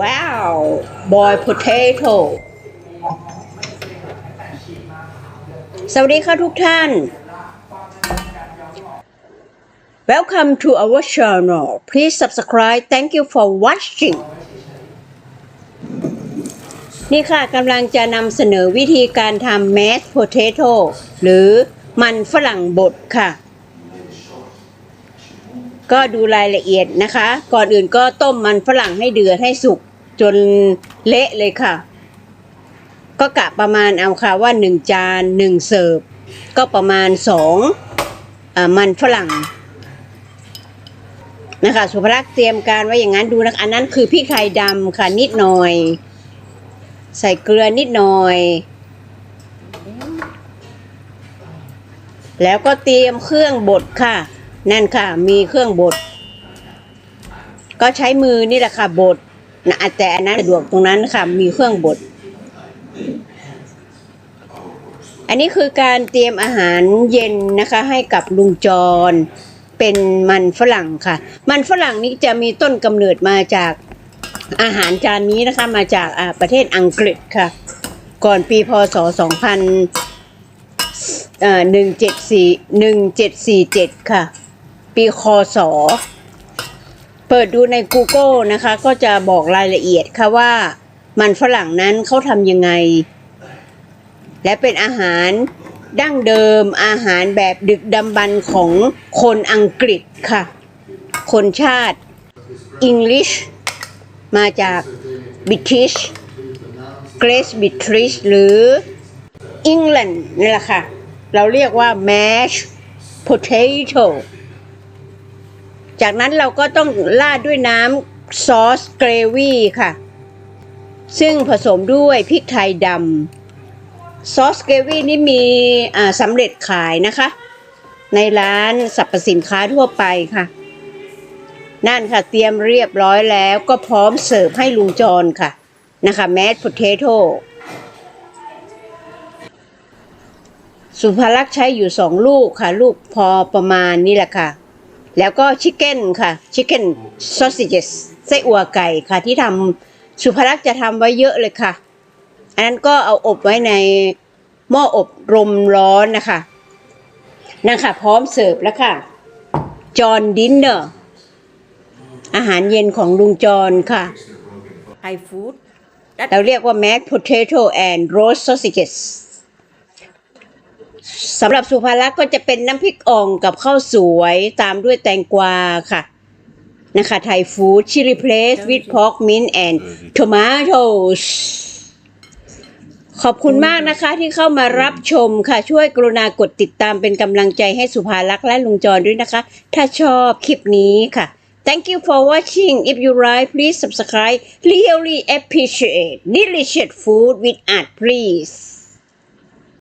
ว้าว boy potato สวัสดีค่ะทุกท่าน Welcome to our channel. Please subscribe. Thank you for watching. นี่ค่ะกำลังจะนำเสนอวิธีการทำ mashed potato หรือมันฝรั่งบดค่ะ ก็ดูรายละเอียดนะคะ ก่อนอื่นก็ต้มมันฝรั่งให้เดือดให้สุกจนเละเลยค่ะ ก็กะประมาณเอาค่ะว่าหนึ่งจานหนึ่งเสิร์ฟ ก็ประมาณสองอามันฝรั่งนะคะสุภลักษณ์เตรียมการไว้อย่างนั้นดูนะคะอันนั้นคือพริกไทยดำค่ะนิดหน่อย ใส่เกลือนิดหน่อย แล้วก็เตรียมเครื่องบดค่ะ นั่นค่ะ มีเครื่องบด ก็ใช้มือนี่แหละค่ะบดนะแต่อันนั้นสะดวกตรงนั้นค่ะ มีเครื่องบด อันนี้คือการเตรียมอาหารเย็นนะคะ ให้กับลุงจร เป็นมันฝรั่งค่ะ มันฝรั่งนี้จะมีต้นกำเนิดมาจากอาหารจานนี้นะคะ มาจากประเทศอังกฤษค่ะ ก่อนปีพศ 2000เอ่อ174 1747 ค่ะ ปีคศเปิดดูใน Google นะคะ ก็จะบอกรายละเอียดค่ะว่ามันฝรั่งนั้นเขาทำยังไง และเป็นอาหารดั้งเดิมอาหารแบบดึกดำบรรพ์ของคนอังกฤษค่ะ คนชาติ English มาจาก British Great British หรือ England นี่แหละค่ะ เราเรียกว่า mashed potato จากนั้นเราก็ต้องราดด้วยน้ำซอสเกรวี่ค่ะ ซึ่งผสมด้วยพริกไทยดำซอสเกรวี่นี่มีสำเร็จขายนะคะ ในร้านสรรพสินค้าทั่วไปค่ะ นั่นค่ะเตรียมเรียบร้อยแล้วก็พร้อมเสิร์ฟให้ลุงจรค่ะนะคะแมส p พ t a t o สุภารักษ์ใช้อยู่สองลูกค่ะ ลูกพอประมาณนี่แหละค่ะ แล้วก็ชิคเก้นค่ะชิคเก้นซอส a g e ไส้อั่วไก่ค่ะที่ทำสุภารักษ์จะทำไว้เยอะเลยค่ะ อันนั้นก็เอาอบไว้ในหม้ออบลมร้อนนะคะนั่นค่ะ พร้อมเสิร์ฟแล้วค่ะ จอห์นดินเนอร์อาหารเย็นของลุงจรค่ะไฮฟู้ดเราเรียกว่า mashed potato and roast sausages สำหรับสุภาลักษณ์ก็จะเป็นน้ำพริกอ่องกับข้าวสวยตามด้วยแตงกวาค่ะ นะคะไทยฟู้ดชิล i เพลสวิ t พอกมินแอนด์ท m มาโตสขอบคุณมากนะคะที่เข้ามารับชมค่ะ ช่วยกรุณากดติดตามเป็นกำลังใจให้สุภาลักษณ์และลุงจรด้วยนะคะ ถ้าชอบคลิปนี้ค่ะ Thank you for watching. If you like, please subscribe. Really appreciate delicious food with art, please.